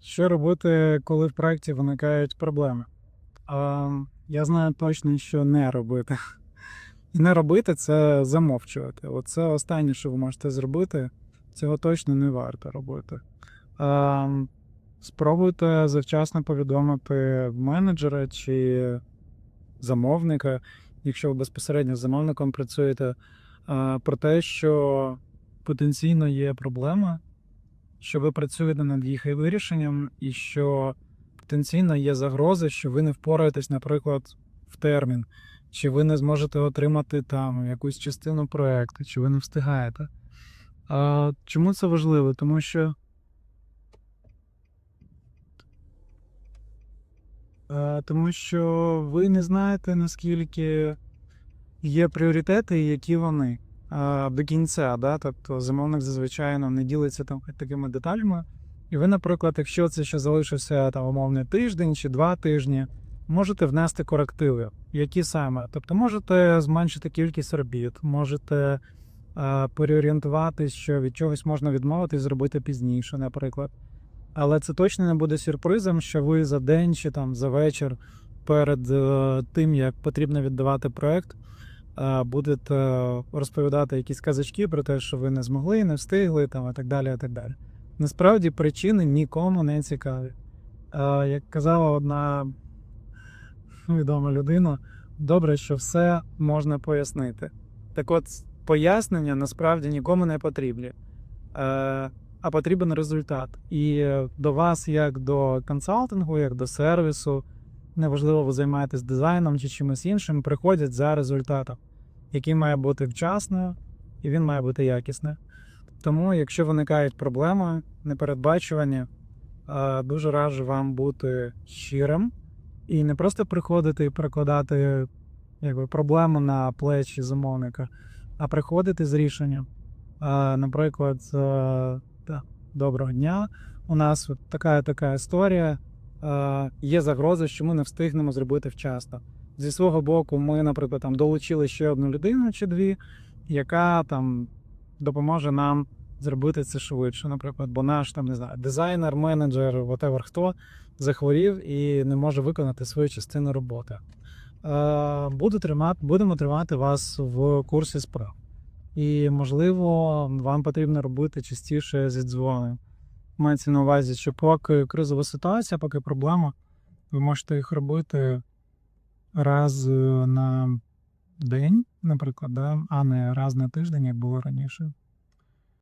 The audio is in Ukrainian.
Що робити, коли в проєкті виникають проблеми? А, я знаю точно, що не робити. І не робити це замовчувати. Оце останнє, що ви можете зробити. Цього точно не варто робити. А, спробуйте завчасно повідомити менеджера чи замовника, якщо ви безпосередньо з замовником працюєте, про те, що потенційно є проблема, що ви працюєте над їх вирішенням, і що потенційно є загрози, що ви не впораєтесь, наприклад, в термін, чи ви не зможете отримати там якусь частину проекту, чи ви не встигаєте. А, чому це важливо? Тому що. Е, Тому що ви не знаєте, наскільки є пріоритети, і які вони до кінця. Да? Тобто замовник зазвичай ну, не ділиться там такими деталями. І ви, наприклад, якщо це ще залишився там умовний тиждень чи два тижні, можете внести корективи. Які саме? Тобто можете зменшити кількість робіт, можете а, переорієнтуватись, що від чогось можна відмовитись, зробити пізніше, наприклад. Але це точно не буде сюрпризом, що ви за день чи там за вечір перед е, тим, як потрібно віддавати проект, е, будете розповідати якісь казачки про те, що ви не змогли, не встигли, там і так далі. І так далі. Насправді причини нікому не цікаві. Е, Як казала одна відома людина, добре, що все можна пояснити. Так от, пояснення насправді нікому не потрібні. Е, а потрібен результат. І е, до вас, як до консалтингу, як до сервісу, неважливо, ви займаєтесь дизайном чи чимось іншим, приходять за результатом, який має бути вчасною, і він має бути якісним. Тому, якщо виникають проблеми, непередбачувані, е, дуже раджу вам бути щирим і не просто приходити і перекладати якби, проблему на плечі замовника, а приходити з рішенням. Е, Наприклад, е, доброго дня. У нас така така історія. Е, Є загроза, що ми не встигнемо зробити вчасно. Зі свого боку, ми, наприклад, там долучили ще одну людину чи дві, яка там допоможе нам зробити це швидше. Наприклад, бо наш там не знаю, дизайнер, менеджер, whatever хто захворів і не може виконати свою частину роботи. Е, Буду тримати, будемо тримати вас в курсі справ. І, можливо, вам потрібно робити частіше зі дзвони. Мається на увазі, що поки кризова ситуація, поки проблема, ви можете їх робити раз е, на день, наприклад, да? а не раз на тиждень, як було раніше.